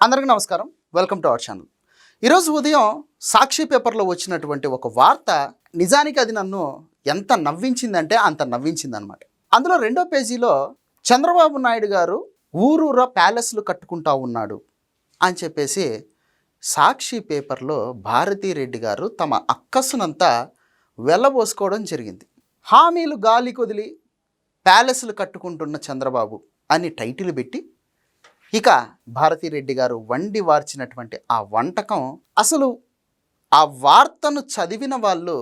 అందరికీ నమస్కారం. Welcome to our channel. ఈరోజు ఉదయం సాక్షి పేపర్లో వచ్చినటువంటి ఒక వార్త నిజానికి అది నన్ను ఎంత నవ్వించిందంటే అంత నవ్వించింది అనమాట అందులో రెండో పేజీలో చంద్రబాబు నాయుడు గారు ఊరూర ప్యాలెస్లు కట్టుకుంటా ఉన్నాడు అని చెప్పేసి సాక్షి పేపర్లో భారతీరెడ్డి గారు తమ అక్కసునంతా వెళ్ళబోసుకోవడం జరిగింది. హామీలు గాలి కొదిలి ప్యాలెస్లు కట్టుకుంటున్న చంద్రబాబు అని టైటిల్ పెట్టి ఇక భారతిరెడ్డి గారు వండి వార్చినటువంటి ఆ వంటకం అసలు ఆ వార్తను చదివిన వాళ్ళు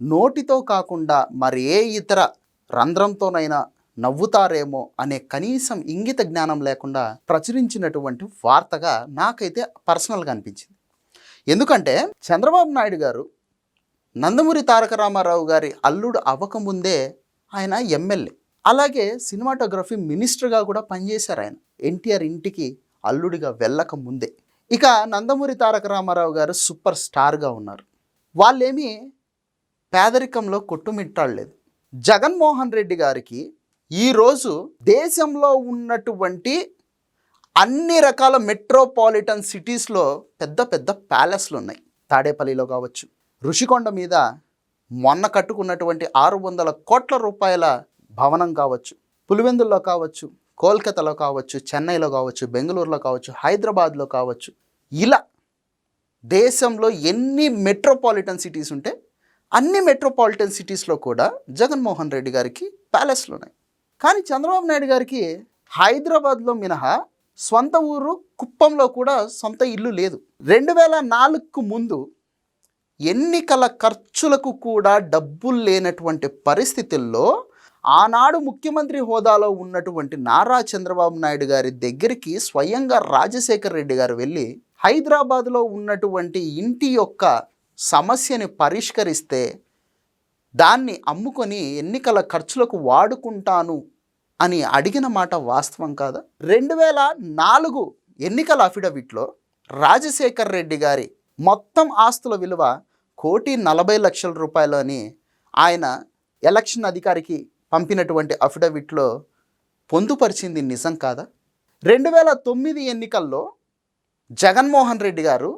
నోటితో కాకుండా మరి ఏ ఇతర రంధ్రంతోనైనా నవ్వుతారేమో అనే కనీసం ఇంగిత జ్ఞానం లేకుండా ప్రచురించినటువంటి వార్తగా నాకైతే పర్సనల్గా అనిపించింది. ఎందుకంటే చంద్రబాబు నాయుడు గారు నందమూరి తారక రామారావు గారి అల్లుడు అవ్వకముందే ఆయన ఎమ్మెల్యే. అలాగే సినిమాటోగ్రఫీ మినిస్టర్గా కూడా పనిచేశారు ఆయన. ఎన్టీఆర్ ఇంటికి అల్లుడిగా వెళ్ళక ముందే. ఇక నందమూరి తారక రామారావు గారు సూపర్ స్టార్గా ఉన్నారు. వాళ్ళేమీ పేదరికంలో కొట్టుమిట్టాడలేదు. జగన్మోహన్ రెడ్డి గారికి ఈరోజు దేశంలో ఉన్నటువంటి అన్ని రకాల మెట్రోపాలిటన్ సిటీస్లో పెద్ద పెద్ద ప్యాలెస్లు ఉన్నాయి. తాడేపల్లిలో కావచ్చు. ఋషికొండ మీద మొన్న కట్టుకున్నటువంటి ఆరు వందల కోట్ల రూపాయల భవనం కావచ్చు పులివెందుల్లో కావచ్చు కోల్కతాలో కావచ్చు చెన్నైలో కావచ్చు బెంగళూరులో కావచ్చు హైదరాబాద్లో కావచ్చు ఇలా దేశంలో ఎన్ని మెట్రోపాలిటన్ సిటీస్ ఉంటే అన్ని మెట్రోపాలిటన్ సిటీస్లో కూడా జగన్మోహన్ రెడ్డి గారికి ప్యాలెస్లు ఉన్నాయి. కానీ చంద్రబాబు నాయుడు గారికి హైదరాబాద్లో మినహా సొంత ఊరు కుప్పంలో కూడా సొంత ఇల్లు లేదు. రెండు వేల నాలుగుకు ముందు ఎన్నికల ఖర్చులకు కూడా డబ్బులు లేనటువంటి పరిస్థితుల్లో ఆనాడు ముఖ్యమంత్రి హోదాలో ఉన్నటువంటి నారా చంద్రబాబు నాయుడు గారి దగ్గరికి స్వయంగా రాజశేఖర్ రెడ్డి గారు వెళ్ళి హైదరాబాద్లో ఉన్నటువంటి ఇంటి యొక్క సమస్యని పరిష్కరిస్తే దాన్ని అమ్ముకొని ఎన్నికల ఖర్చులకు వాడుకుంటాను అని అడిగిన మాట వాస్తవం కాదా? రెండు వేల నాలుగు ఎన్నికల అఫిడవిట్లో రాజశేఖర్ రెడ్డి గారి మొత్తం ఆస్తుల విలువ కోటి నలభై లక్షల రూపాయలు అని ఆయన ఎలక్షన్ అధికారికి పంపినటువంటి అఫిడవిట్లో పొందుపరిచింది నిజం కాదా? రెండు వేల తొమ్మిది ఎన్నికల్లో జగన్మోహన్ రెడ్డి గారు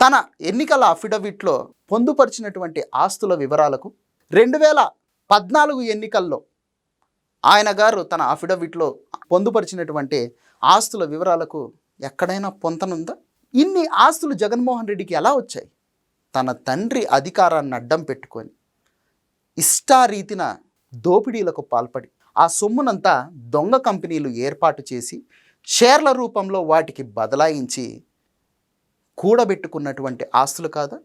తన ఎన్నికల అఫిడవిట్లో పొందుపరిచినటువంటి ఆస్తుల వివరాలకు రెండు వేల పద్నాలుగు ఎన్నికల్లో ఆయన గారు తన అఫిడవిట్లో పొందుపరిచినటువంటి ఆస్తుల వివరాలకు ఎక్కడైనా పొంతనుందా? ఇన్ని ఆస్తులు జగన్మోహన్ రెడ్డికి ఎలా వచ్చాయి? తన తండ్రి అధికారాన్ని అడ్డం పెట్టుకొని ఇష్టారీతిన దోపిడీలకు పాల్పడి ఆ సొమ్మునంతా దొంగ కంపెనీలు ఏర్పాటు చేసి షేర్ల రూపంలో వాటికి బదలాయించి కూడబెట్టుకున్నటువంటి ఆస్తులు కాదా?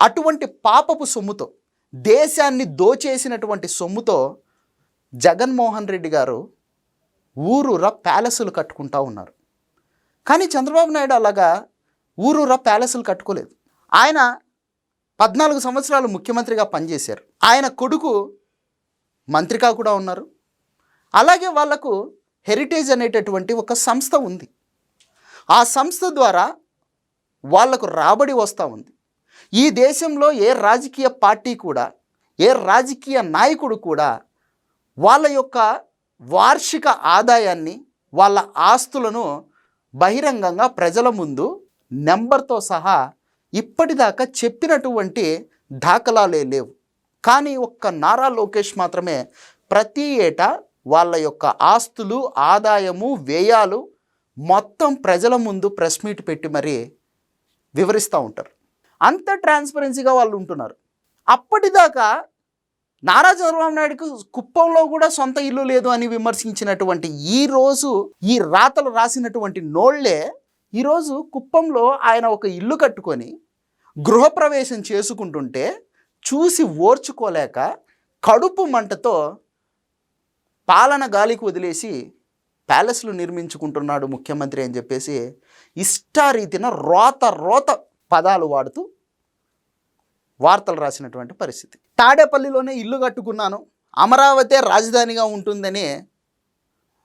అటువంటి పాపపు సొమ్ముతో దేశాన్ని దోచేసినటువంటి సొమ్ముతో జగన్మోహన్ రెడ్డి గారు ఊరూరా ప్యాలెస్లు కట్టుకుంటా ఉన్నారు. కానీ చంద్రబాబు నాయుడు అలాగా ఊరూరా ప్యాలెస్లు కట్టుకోలేదు. ఆయన పద్నాలుగు సంవత్సరాలు ముఖ్యమంత్రిగా పనిచేశారు. ఆయన కొడుకు మంత్రిగా కూడా ఉన్నారు. అలాగే వాళ్ళకు హెరిటేజ్ అనేటటువంటి ఒక సంస్థ ఉంది. ఆ సంస్థ ద్వారా వాళ్ళకు రాబడి వస్తూ ఉంది. ఈ దేశంలో ఏ రాజకీయ పార్టీ కూడా ఏ రాజకీయ నాయకుడు కూడా వాళ్ళ యొక్క వార్షిక ఆదాయాన్ని వాళ్ళ ఆస్తులను బహిరంగంగా ప్రజల ముందు నెంబర్తో సహా ఇప్పటిదాకా చెప్పినటువంటి దాఖలాలే లేవు. కానీ ఒక్క నారా లోకేష్ మాత్రమే ప్రతి ఏటా వాళ్ళ యొక్క ఆస్తులు ఆదాయము వ్యయాలు మొత్తం ప్రజల ముందు ప్రెస్ మీట్ పెట్టి మరీ వివరిస్తూ ఉంటారు. అంత ట్రాన్స్పరెన్సీగా వాళ్ళు ఉంటున్నారు. అప్పటిదాకా నారా చంద్రబాబు నాయుడుకు కుప్పంలో కూడా సొంత ఇల్లు లేదు అని విమర్శించినటువంటి ఈ రోజు ఈ రాతలు రాసినటువంటి నోళ్ళే ఈరోజు కుప్పంలో ఆయన ఒక ఇల్లు కట్టుకొని గృహప్రవేశం చేసుకుంటుంటే చూసి ఓర్చుకోలేక కడుపు మంటతో పాలన గాలికి వదిలేసి ప్యాలెస్లు నిర్మించుకుంటున్నాడు ముఖ్యమంత్రి అని చెప్పేసి ఇష్టారీతిన రోత రోత పదాలు వాడుతూ వార్తలు రాసినటువంటి పరిస్థితి. తాడేపల్లిలోనే ఇల్లు కట్టుకున్నాను. అమరావతి రాజధానిగా ఉంటుందని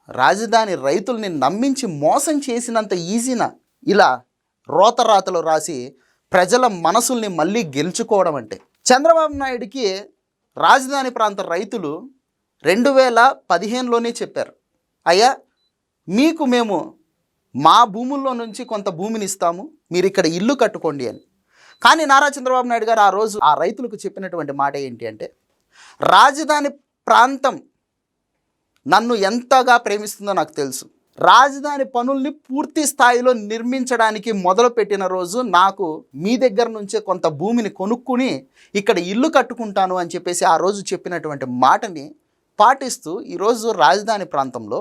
రాజధాని రైతుల్ని నమ్మించి మోసం చేసినంత ఈజీన? ఇలా రోతరాతలు రాసి ప్రజల మనసుల్ని మళ్ళీ గెలుచుకోవడం అంటే చంద్రబాబు నాయుడికి రాజధాని ప్రాంత రైతులు రెండు వేల పదిహేనులోనే చెప్పారు. అయ్యా మీకు మేము మా భూముల్లో నుంచి కొంత భూమిని ఇస్తాము మీరు ఇక్కడ ఇల్లు కట్టుకోండి అని. కానీ నారా చంద్రబాబు నాయుడు గారు ఆ రోజు ఆ రైతులకు చెప్పినటువంటి మాట ఏంటి అంటే రాజధాని ప్రాంతం నన్ను ఎంతగా ప్రేమిస్తుందో నాకు తెలుసు. రాజధాని పనుల్ని పూర్తి స్థాయిలో నిర్మించడానికి మొదలుపెట్టిన రోజు నాకు మీ దగ్గర నుంచే కొంత భూమిని కొనుక్కుని ఇక్కడ ఇల్లు కట్టుకుంటాను అని చెప్పేసి ఆ రోజు చెప్పినటువంటి మాటని పాటిస్తూ ఈరోజు రాజధాని ప్రాంతంలో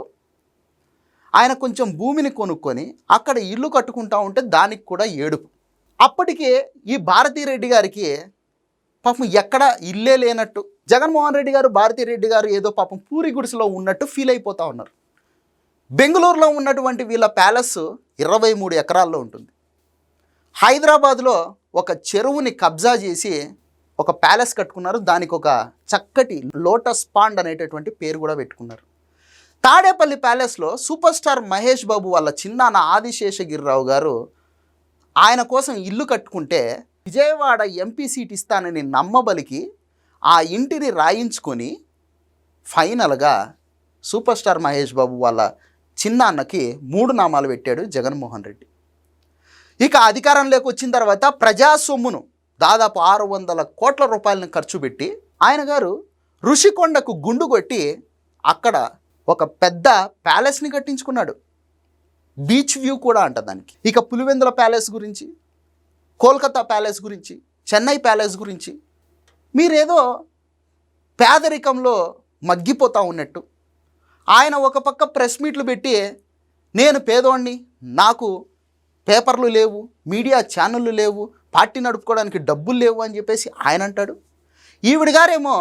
ఆయన కొంచెం భూమిని కొనుక్కొని అక్కడ ఇల్లు కట్టుకుంటా ఉంటే దానికి కూడా ఏడుపు. అప్పటికే ఈ భారతీ రెడ్డి గారికి పాపం ఎక్కడ ఇల్లే లేనట్టు. జగన్మోహన్ రెడ్డి గారు భారతీ రెడ్డి గారు ఏదో పాపం పూరి గుడిసెలో ఉన్నట్టు ఫీల్ అయిపోతూ ఉన్నారు. బెంగళూరులో ఉన్నటువంటి వీళ్ళ ప్యాలెస్ ఇరవై మూడు ఎకరాల్లో ఉంటుంది. హైదరాబాద్లో ఒక చెరువుని కబ్జా చేసి ఒక ప్యాలెస్ కట్టుకున్నారు. దానికి ఒక చక్కటి లోటస్ పాండ్ అనేటటువంటి పేరు కూడా పెట్టుకున్నారు. తాడేపల్లి ప్యాలెస్లో సూపర్ స్టార్ మహేష్ బాబు వాళ్ళ చిన్నాన్న ఆదిశేషగిరిరావు గారు ఆయన కోసం ఇల్లు కట్టుకుంటే విజయవాడ ఎంపీ సీట్ ఇస్తానని నమ్మబలికి ఆ ఇంటిని రాయించుకొని ఫైనల్గా సూపర్ స్టార్ మహేష్ బాబు వాళ్ళ చిన్నాన్నకి మూడు నామాలు పెట్టాడు జగన్మోహన్ రెడ్డి. ఇక అధికారంలోకి వచ్చిన తర్వాత ప్రజా సొమ్మును దాదాపు ఆరు వందల కోట్ల రూపాయలను ఖర్చు పెట్టి ఆయన గారు ఋషికొండకు గుండు కొట్టి అక్కడ ఒక పెద్ద ప్యాలెస్ని కట్టించుకున్నాడు. బీచ్ వ్యూ కూడా అంట దానికి. ఇక పులివెందుల ప్యాలెస్ గురించి కోల్కతా ప్యాలెస్ గురించి చెన్నై ప్యాలెస్ గురించి మీరేదో పేదరికంలో మగ్గిపోతూ ఉన్నట్టు ఆయన ఒక పక్క ప్రెస్ మీట్లు పెట్టి నేను పేదోడిని నాకు పేపర్లు లేవు మీడియా ఛానళ్ళు లేవు పార్టీ నడుపుకోవడానికి డబ్బులు లేవు అని చెప్పేసి ఆయన అంటాడు. ఈవిడ గారేమో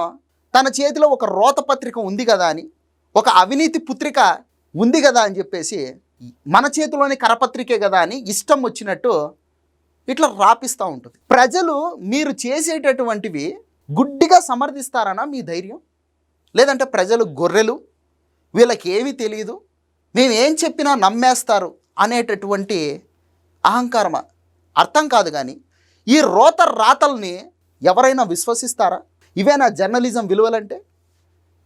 తన చేతిలో ఒక రోత పత్రిక ఉంది కదా అని ఒక అవినీతి పుత్రిక ఉంది కదా అని చెప్పేసి మన చేతిలోని కరపత్రికే కదా అని ఇష్టం వచ్చినట్టు ఇట్లా రాపిస్తూ ఉంటుంది. ప్రజలు మీరు చేసేటటువంటివి గుడ్డిగా సమర్థిస్తారనా మీ ధైర్యం? లేదంటే ప్రజలు గొర్రెలు? వీళ్ళకి ఏమీ తెలియదు మేము ఏం చెప్పినా నమ్మేస్తారు అనేటటువంటి అహంకారం అర్థం కాదు కానీ ఈ రోత రాతల్ని ఎవరైనా విశ్వసిస్తారా? ఇవేనా జర్నలిజం విలువలంటే?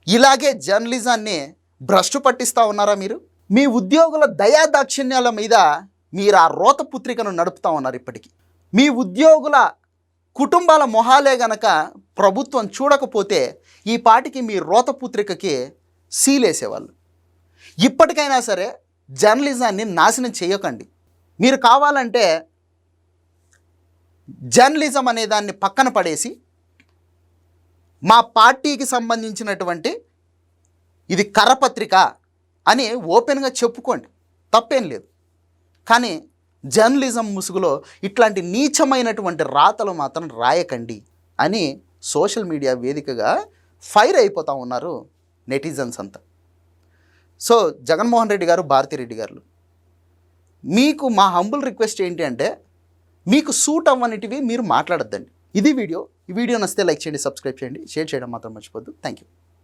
ఇలాగే జర్నలిజాన్ని భ్రష్టు పట్టిస్తూ ఉన్నారా మీరు? మీ ఉద్యోగుల దయాదాక్షిణ్యాల మీద మీరు ఆ రోత పుత్రికను నడుపుతా ఉన్నారు ఇప్పటికీ. మీ ఉద్యోగుల కుటుంబాల మొహాలే గనక ప్రభుత్వం చూడకపోతే ఈ పాటికి మీ రోత పుత్రికకి సీలేసేవాళ్ళు ఇప్పటికైనా సరే జర్నలిజాన్ని నాశనం చేయకండి. మీరు కావాలంటే జర్నలిజం అనే దాన్ని పక్కన పడేసి మా పార్టీకి సంబంధించినటువంటి ఇది కరపత్రిక అని ఓపెన్గా చెప్పుకోండి. తప్పేం లేదు. కానీ జర్నలిజం ముసుగులో ఇట్లాంటి నీచమైనటువంటి రాతలు మాత్రం రాయకండి అని సోషల్ మీడియా వేదికగా ఫైర్ అయిపోతూ ఉన్నారు నెటిజన్స్ అంతా. సో జగన్మోహన్ రెడ్డి గారు భారతిరెడ్డి గారు మీకు మా హంబుల్ రిక్వెస్ట్ ఏంటి అంటే మీకు సూట్ అవ్వనిటివి మీరు మాట్లాడొద్దండి. ఇది వీడియో. ఈ వీడియో నచ్చితే లైక్ చేయండి సబ్స్క్రైబ్ చేయండి. షేర్ చేయడం మాత్రం మర్చిపోద్దు థ్యాంక్ యూ